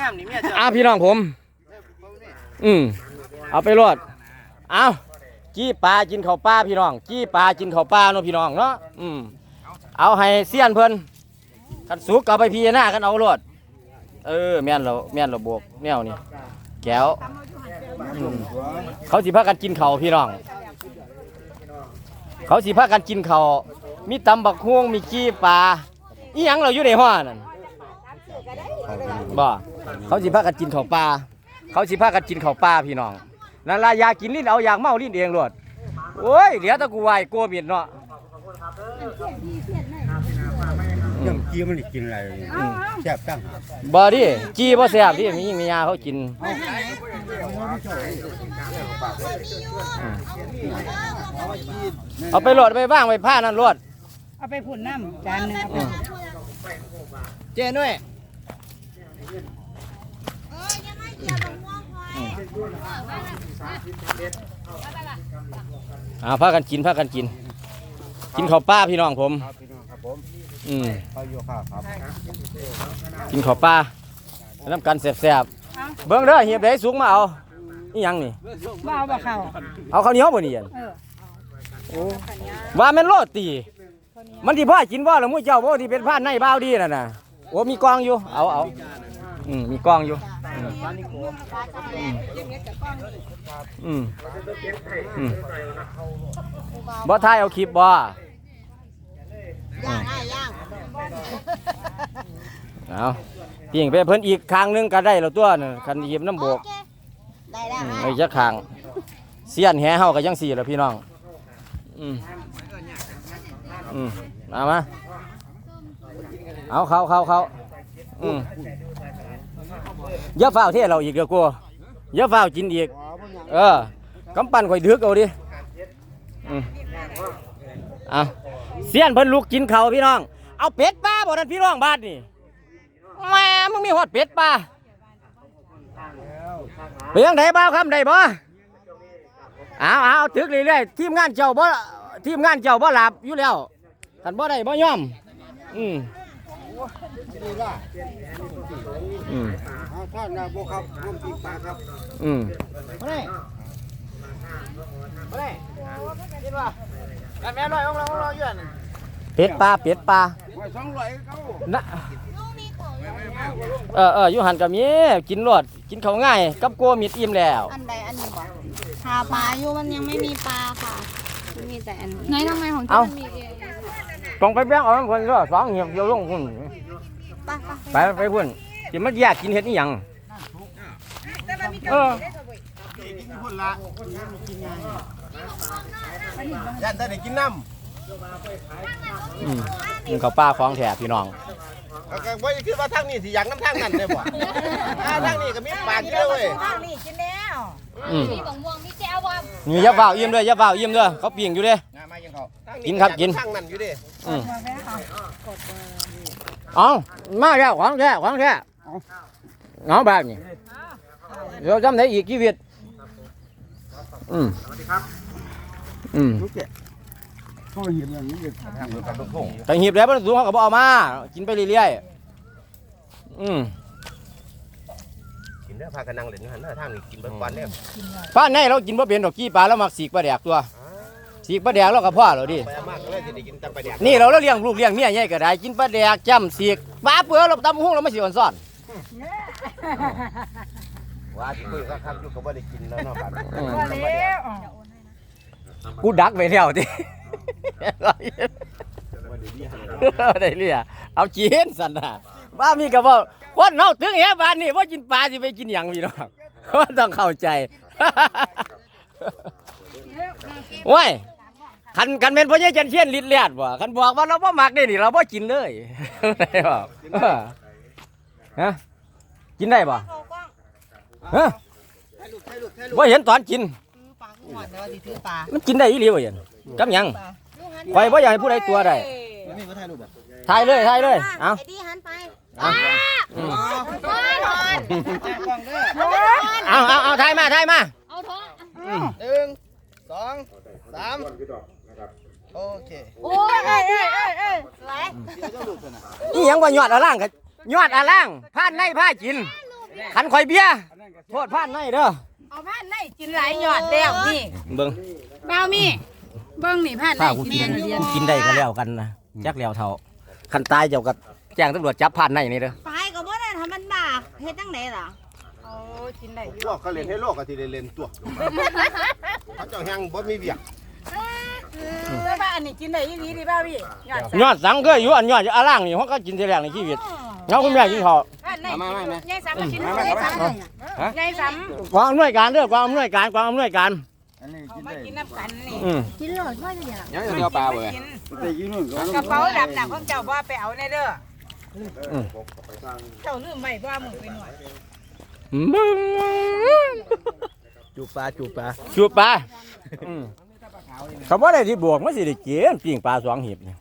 งามๆนี่เมียเจ้าอ้าวพี่น้องผม อืมเอาไปรดเอาจี้ปลากินข้าวปลาพี่น้อง จี้ปลากินข้าวปลาเนาะพี่น้องเนาะอืมเอาให้เสี้ยนเพิ่นคันสุกก็เอาไปพี่หน้ากันเอารดเออแม่นเราแม่นเราบวกแนวนี่แก้วอืมเขาสิพากันกินข้าวพี่น้อง เขาสิพากันกินข้าวมีตำบักฮวงมีจี้ปลาอีหยังเราอยู่ในห้อนั่นบ่ เขาสิพากันกินข้าวปลาเขาสิพากันกินข้าวปลาพี่น้องนั่นล่ะอยากกินลิ้นเอาอยากเมาลิ้นเองโลดโอ้ยเหลือแตะกูไหวายกลัวเมียนเนาะน้ำกี้มันได้กินอะไรแซ่บตั้งหากบ่ดิจีบ่แซ่บดิมีมียาเขากินอืมเอาไปโหลดไปบ้างไปผ้านั่นโหลดเอาไปผุนน้ำจานหนึงเอาไปอืมเจ้ด้วย อ่าพากันกินพากันกิน กินข้าวปลาพี่น้องผมครับพี่น้องครับผมอืมข้าวโยข้าวครับกินข้าวปลาน้ำกันแซ่บๆเบิ่งเด้อเหียบได้สูงมาเอาอีหยังนี่บ่เอาบ่เข้าเอาข้าวเหนียวบ่นี่อั่นเออว่าแม่นโลดตี มันที่พ่อกินบ่ล่ะมื้อเจ้าบ่ที่เป็นผ้าในบ้าวดีนั่นน่ะโอ้มีกองอยู่ เอาเอา อืมมีกองอยู่อืมอืมอืมบ่ถ่ายเอาคลิปบ่ย่างย่างเอาปิ่งไปเพิ่นอีกครั้งหนึงก็ได้แล้วตัวน่ะคันหยิบน้ำโบกได้แล้วอืมไอ้จักครั้งเสียนแหเฮาก็ยังสี่ล่ะพี่น้อง อืมอืมเอามาเอาเขาเขาเขาอืม อย่าฝ้าวเทเราอีกเดี๋ยวกูอย่าฝ้าวกินอีก เออกำปั้นข่อยดึกเอาดิอืมเอาเสียนเพิ่นลูกกินเขาวพี่น้อง เอาเป็ดปลาบ่นั่นพี่น้องบ้านนี่แม่มึงมีฮอดเป็ดปลาไปยังไดบ้าวคำไดบ่เอาเอาถึกเรื่อยๆทีมงานเจ้าบ่ทีมงานเจ้าบ่หลับอยู่แล้วกันบ่ได้บ่ยอมอืม อืมเอาท่านนาโบครับร่วมปีปลาครับอืมมาเลยมาเลยกินว่ากันแม่น้อยของเราของเราอยู่นั่นเป็ดปลาเป็ดปลาไว้สองร้อยเขานะเออเอออยู่หันกับมีกินรวดกินเขาวง่าย กับกัวมิดอิ่มแล้ว อันใดอันนี้บ่หาปลาอยู่มันยังไม่มีปลาค่ะมันมีแต่อันนี้ไงทำไมของเอาที่มันมีเอง ต้องไปแบ่งเอาทั้งคนก็สองเหี่ยวเดียวลงคุณปลาปลาไปไปพุ่นกินมันยากกินเห็ดนี่ยังเออยันแต่ได้กินน้อืมกินข้าวปลาของแถบพี่น้องำก็บ่คิดว่าทางนี้สิอยากน้ำทางนั้นได้บ่ อ่าทางนี้ก็มีปากอยู่เด้อเว้ยทางนี้กินแล้ว อืม มีบางม่วงมีแก้วว่านี่อย่าเฝ้าอิ่มด้วยอย่าเฝ้าอิ่มด้วยเขาปิ่งอยู่เด้งามายังเขาทางกินครับกินทางนั้นอยู่เด้อืมเอามาแล้วของแท้ของแท้เอาแบบนี้เดี๋ยวจำได้อีกชีวิตอืมอืมเขาเห็นอย่างนี้เลยทางกับลูกพงแต่หีบแล้วมันสูงเขาก็บเอามา กินไปเรื่อยๆอืมกิ นเด้อพากันนั่งเล่นอยู่หั่นเด้อทางนี้กินเบิดวันเด้อป้านในเรากินบ่เป็นดอกกี้ปลาแล้วมักสีกปลาแดกตัวสีกปลาแดกเราก็พ่อเราดิไปเอามากก็เลยสิได้กินตังไปแดกนี่เราเราเลี้ยงลูกเลี้ยงเมียใหญ่ก็ได้กินปลาแดกจ้ำสีกปลาเปลือกเราตำหุ้งเราไม่สิอ่อนซ่อนว่าสิคุยกับครับอยู่ก็บ่ได้กินแล้วเนาะบาดนี้อืมบ่แล้วอ๋อกูดักไปแล้วดิได้เรียเอาจีนสันน่ะ ว่ามีก็บอกคนเฮาถึงแหบ้านนี่ว่ากินปลาสิไปกินหยังพี่น้องว่าต้องเข้าใจโอ้ยคันคันเป็นพ่อใหญ่จันเชียนลิดเลียดบ่คันบอกว่าเราบ่มักได้นี่เราบ่กินเลยได้บ่เออฮะกินได้บ่ฮะบ่เห็นตอนกินปลาหวานแล้วสิถือปลามันกินได้อีหลีบ่เห็นกับหยังข่อยบ่อยากให้ผู้ใดตัวได้นี่มาถ่ายรูปบ่ถ่ายเลยถ่ายเลย เอาไอ้ดีหันไป เอาอืมนอนนอนเอาเอาเอาถ่ายมาถ่ายมา เอาท้องหนึ่งสองสามโอเคโอ้ยเอ้ยเอ้ยเอ้ยเอ้ยสวยอีหยังบ่ยอดอาล่างกับยอดอาล่างผ่านในผ้ากินลขันข่อยเบียร์โทษผ่านในเด้อเอาผ้าในกินหลายหยอดแล้วนี่เบิ่งเบ้ามีเบิ้งนี่ผ้าในถ้ากูกินกินได้ก็แล้วกันนะจักแล้วเท่าคันตายเจ้าก็ แจ้งตำรวจจับผ่านในนี่เด้อไปก็บ่ได้ทำมันบากเฮ็ดจังไดล่ะโอ้กินได้อยู่พวกเขาเล่นให้โลกก็สิได้เล่นตัวเขาเจ้าแฮงบ่มีเวียกแล้วว่าอันนี้กินได้ยี่ดีดีบ้าพี่หยอดยอดสังเคยอยู่อันยอดอาล่างนี่เขาก็กินทีแรกในชีวิตเงาคุณแม่กินข้าวผ้าในยายสามกินได้สามยายสามกองอำนวยการเด้อกองอำนวยการกองอำนวยการเอามากินน้ำกันนี่อืมกินโลดว่าจะอย่างยังจะเอาปลาเว้ยกินแต่ยืนนู่นก็กระเป๋าดำน่ะของเจ้าว่าไปเอาในเด้ออืม เจ้าลืมไว้บ่มึงไปหน่วยมึงจูปลาจูปลาจูบปลาอืมเขาบ่ได้ที่บวกมันสิได้กินปิ้งปลาสองหีบนี่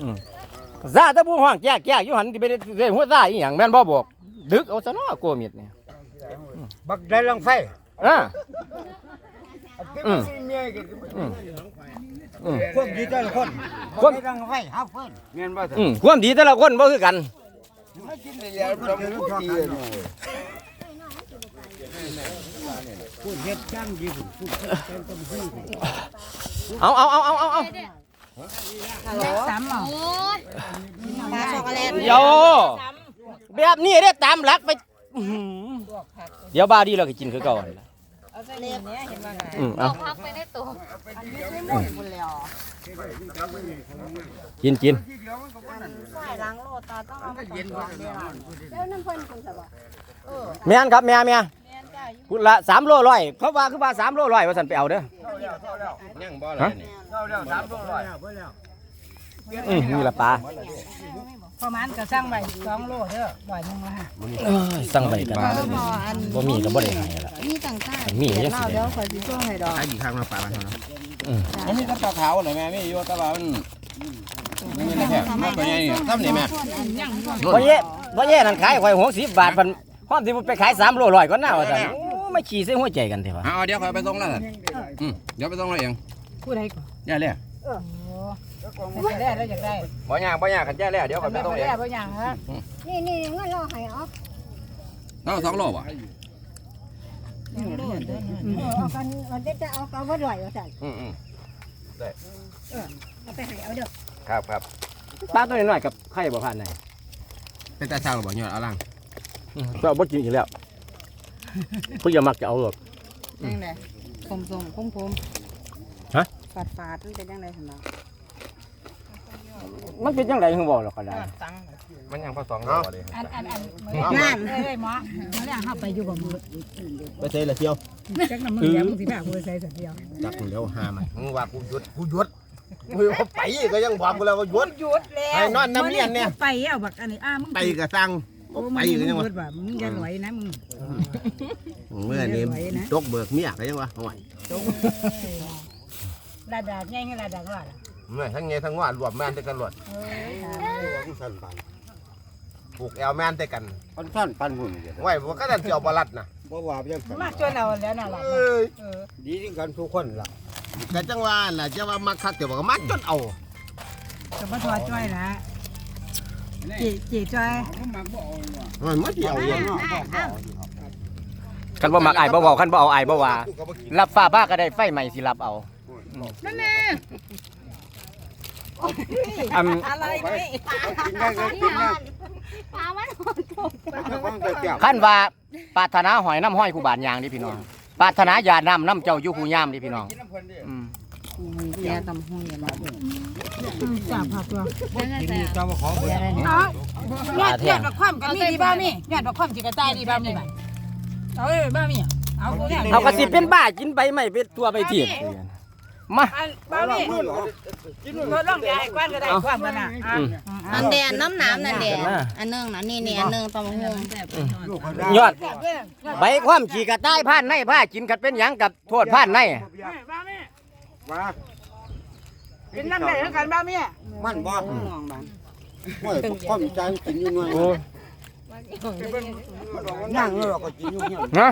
อืมซาแตะผู้ห้องแจ๊กแจ๊กอยู่หันที่ไปได้หัวซ่าอีหยังแม่นบ่บอกดึกเอาซะเนาะโกมิดนี่บักได้ลังไฟอ่าอืมเมียก็ อืมอืมควบดีแต่ละคนควบได้ลังไฟหาเพิ่นเมียนบ่อืมความดีแต่ละคนบ่คือกันไม่กินได้แล้วเราไม่รู้ดีเลยพูดเฮ็ดจังดีพูดจังต้องพูดเอาเอาเอาเอาเอาเอาสามหม้อโอ้ยปลาช็อกโกแลตโยแบบนี้ได้ตามหลักไปอื้อหือเดี๋ยวบาดีเราก็กินคือเก่าหั่นล่ะ เอาใส่นี่เนี่ยเห็นว่าไงอืมเอาพักไปในตัวกินกินใส่ล้างโลดตาต้องเอาไปเย็นก่อนแล้วน้ำเพิ่นคุณสบายแม่นครับแม่แม่พุละสามโลร้อยเขาว่าคือว่าสามโลร้อยว่าสันไปเอาเด้อยังบ่ล่ะนี่อืมนี่ละปลา ประมาณก็สร้างไว้สองโลเด้อบ่อยนึงละฮะเอ้ยสั่งไปกันบ่อันบ่มีก็บ่ได้ให้ละมีต่างๆมีก็ยังสิได้เดี๋ยวขอยสิช่วยให้ดอก ขายกี่ครั้งมาปลาบ้านเขาเนาะมันมีกระปลาขาวเหรอแม่ไม่อยู่แต่ว่ามันมันมีอะไรแค่มันตัวใหญ่นี่ทำนี่แม่บ่เย่บ่เย่นั่นขายข่อย60บาทพันพร้อมสิไปขาย3โลร้อยก็น่าว่าซั่นโอ้ไม่ขี้ใส่หัวใจกันเถอะวะเอาเดี๋ยวคอยไปส่งแล้วอืมเดี๋ยวไปส่งแล้วเองผู้ใดก่อนอย่าเลยโอ้อ ยากได้แล้วอยากได้บ่ยากบ่ยากกันแจ้แล้วเดี๋ยวทำไมบ่ได้บ่อย่างฮะนี่นี่เงินเราให้เอาเราสองโลป่ะเอากันมันจะเอาเอาบ่ร่อยว่าซั่นอืมอืมเอาไปให้เอาเด้อครับครับปลาตัวน้อยๆกับไข่บ่ผ่านไหนเป็นตาช่างหรือเปล่าเนี่ยเอาล่างก็บ่กินอีกแล้วเพิ่นจะมักจะเอาหรอกจังได๋คมๆคมๆฮะ ฝาดฝาดมันเป็นจังได๋ซั่นเนาะ มันเป็นจังได๋ถึงบ่หรอกก็ได้ตังมันยังพอสองเนาะอันอันอันงานเอ้ยหมอมาแล้วเฮาไปอยู่บ่มือไปเซ่ละเที่ยวจักน้ำมือเดียวมึงสิพากูไปใส่สักเดียวจักเดี๋ยวหามันมึงว่ากูหยุดกูหยุดกูว่าไปก็ยังบอกกูแล้วว่าหยุดหยุดแล้วให้นอนน้ำเลี้ยนเนี่ยไปเอาบักอันนี้อ้ามึงไปก็สั่งโอ้ไปมึงก็ยังหว่ายุดว่ามึงอย่าหลอยนะมึงเมื่อนี้ตกเบิกเมียก็ยังว่าโอ้ยลาดาดใหญ่ให้ลาดาดว่า ล่ะเมื่อทั้งเงี้ยทั้งว่ารวมแม่นแต่กันหลดเอ้ยผูกแอลแม่นแต่กันปันสั้นปันหุ่นไว้บ่ก็ดันเสี่ยวบ่รัดนะบ่ว่าเพียงมาจนเอาแล้วน่ะล่ะเอ้ยเออดีที่กันทุกคนล่ะแต่จังว่าน่ะจะว่ามักคักเดี๋ยวบอกมักจนเอาก็บ่ทอดจ้อยละจีจีจ้อยมันมาเที่ยวอย่างคันบ่มักอายบ่เว้าคันบ่เอาอายบ่ว่ากูก็บ่กินรับฟ้าบ้าก็ได้ไฟใหม่สิรับเอานั่นแน่ อันอะไรนี่กินได้ก็กินได้ปลามันหดตกฟังแต่เสียงคันว่าปรารถนาหอยน้ำห้อยคู่บานยางนี่พี่น้องปรารถนาญาน้ำน้ำเจ้าอยู่คู่ยามนี่พี่น้องอืมเสียตำหุงอย่ามาจับผักตัวมีเจ้าขอเบอร์เอายอดยอดบักความกับมีดีบ้ามียอดบักความสิกระจายดีบ้ามีบัดเอาเอ้ยบ้ามีเอากูเนี่ยเอากระสิเป็นบ้ากินใบไม่เป็นตัวไปทีบ มาอันบ้ามีรถล่องใหญ่กว้านก็ได้ความกันน่ะอะอันแดนน้ำน้ำนั่นแดนอันนึงนะนี่นี่อันนึงตำหุงลูกเขาได้ยอดใบความขี่กระต่ายผ่านในผ้ากินกัดเป็นหยังกับโทษผ่านในบ้ามีว่าเป็นน้ำไหลทั้งกันบ้ามีมันบ่มองบ้านโอ้ยความใจกินอยู่หน่อยโอ้ย่างเราก็กินอยู่เนี่ยฮะ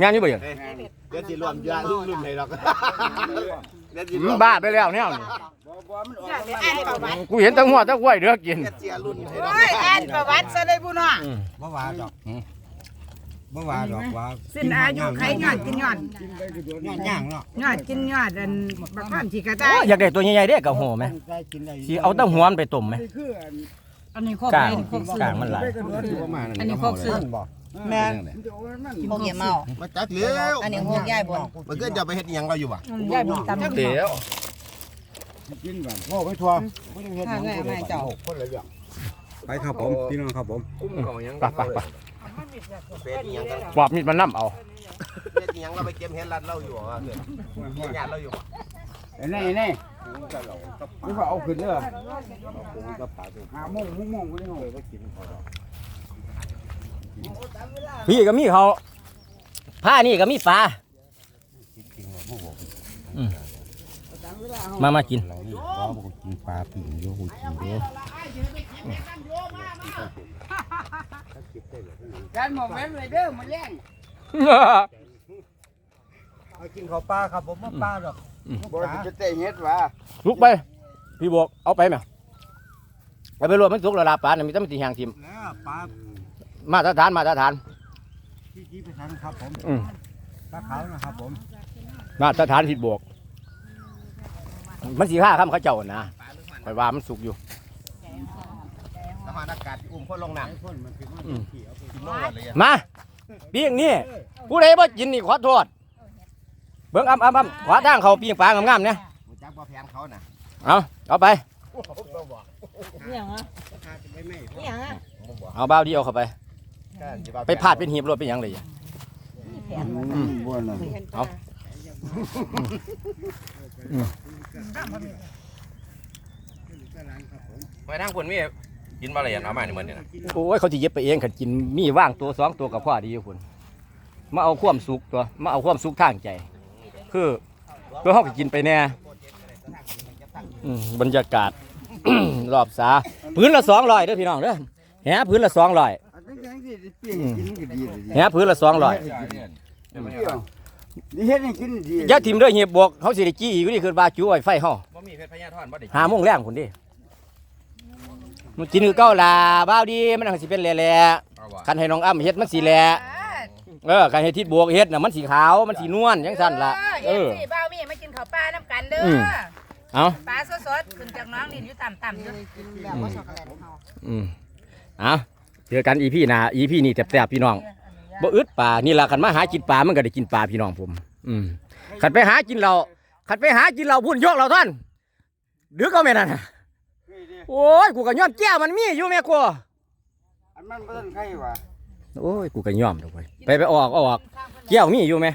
งานอยู่บ่ยังเดี๋ยวสิรวมยาลุ่มๆให้หรอกเดี๋ยวสิรอืวมมบ้าไปแล้วเนี่ยบ่อ่านประวัติกูเห็นแตั้งหัวแตั้งกล้วยเดือกกินเสียรุ่นให้โอ้ยอ่านประวัติซะได้บุญเนาะอืมบ่ว่าดอกบ่ว่าดอกว่าสิ้นอายุไขยอดกินยอดย่างย่างเนาะยอดกินยอดอันบักความที่กระจาโอ้ยอยากได้ตัวใหญ่ๆเด้กับโหไหมได้กินได้สิเอาแตั้งหัวมันไปต้มไหมอันนี้โคกกลางอันนี้โคกซื้อกลางมันหลายอันนี้โคกซื้อ แม่นโคกเยี่ยมเมามาจักเลี้ยวอันนี้โคกย่ายบนมันก็จะไปเฮ็ดอีหยังเราอยู่บ่อืมยายบุญตำเดี๋ยวกินแบบพ่อไปทัวร์บ่ยังเฮ็ดหยังแม่แม่เจ้าคนละอย่างไปครับผมพี่น้องครับผมไปไปไปเฮ็ดอีหยังกันปอบมีดมันน้ำเอาเฮ็ดอีหยังเราไปเก็บเฮ็ดรัดเราอยู่บ่เกิดญาติเราอยู่บ่ไอ้นี่ไอ้นี่นี่ว่าเอาขึ้นเด้อหาโมงหกโมงบ่ได้เนาะพี่ ก็มีเขาผ้านี่ก็มีปลาอืมมามากินเรานี่บ่บ่กินปลาปิ่งอยู่กูกินเด้อการหมอแม่เลยเด้อมาแย่งเอากินข้าวปลาครับผมมาปลาดอกบ่ได้ไปเตะเฮ็ดว่าลุกไป พี่บวกเอาไปไหมเอาไปรวมมันสุกแล้วลาปลาเนี่ยมีแต่มันตีหางทิมแล้วปลา มาตรฐานมาตรฐานที่ที่ไปทานครับผมอืมปลาขาวนะครับผมมาตรฐานผิดบวก มันสีข้าข้ามเขาเจ้านะไปว่ามันสุกอยู่สภาพอากาศที่อุ้มคนลงน้ำคนมันคือมันอืมขี้เอาไปกินนมหมดเลยอะมาปีอย่างนี้ผู้ใดบ่กินนี่ขอโทษเบิ่งอ้ำอ้ำอ้ำขวาทางเขาปีงปลางามๆเนี่ยรู้จักบ่แพงเขาน่ะเอาเอาไป เนี่ยงอะเนี่ยงอะเอาบ้าวเดียวเข้าไปก็สิว่ ไปพาดเป็นหีบรถเป็นหยังเลยอืมบ่น่ะเอาไปทางพุ่นมีกินบ่ละเอียดเอามานี่เหมือนนี่นะโอ้ยเขาจะเย็บไปเองขันกินมีว่างตัวสองตัวกับพ่อดีอยู่คุณมาเอาความสุขตัวมาเอาความสุขทางใจ คือตัวเขาก็กินไปแน่อืมบรรยากาศ รอบสาพื้นละสองร้อยเด้อพี่น้องเด้อแหพื้นละสองร้อย เฮียแหพื้นละสองร้อยนี่เฮ็ดให้กินดีอยาทิมเด้อเหียบบวกเขาสิได้จี้อีกนี่คือบาจูไว้ไฟเฮาบ่มีเพชรพญาธรบ่ได้หาโมงแรงพุ่นดิมันกินคือเก้าลาบ้าวดีมันสิเป็นแหล่เอาบ่ๆคันให้น้องอ้ำเฮ็ดมันสิแหล่เออคันให้ทิศบวกเฮ็ดน่ะมันสีขาวมันสีนวลจังซั่นล่ะเออสิบ้าวมีมากินข้าวปลาน้ำกันเด้อเอาปลาสดๆขึ้นจากน้องนี่อยู่ต่ำๆเด้อแบบว่าช็อกโกแลตเฮาอืมเอา เจอกันอีพี่หนาอีพี่นี่แซ่บๆพี่น้องบ่อึดป่านี่ล่ะคันมาหากินปลามันก็ได้กินปลาพี่น้องผม อืมคันไปหากินเราคันไปหากินเราพุ่นยกเราท่านดึกเอาแม่นั่นน่ะโอ้ยกูก็ยอมแก้วมันมีอยู่แม่กูอันมันบ่ทันไข่ว่ะโอ้ยกูก็ยอมดอกไปไปไปเอาออกเอาออกแก้วมีอยู่ไหม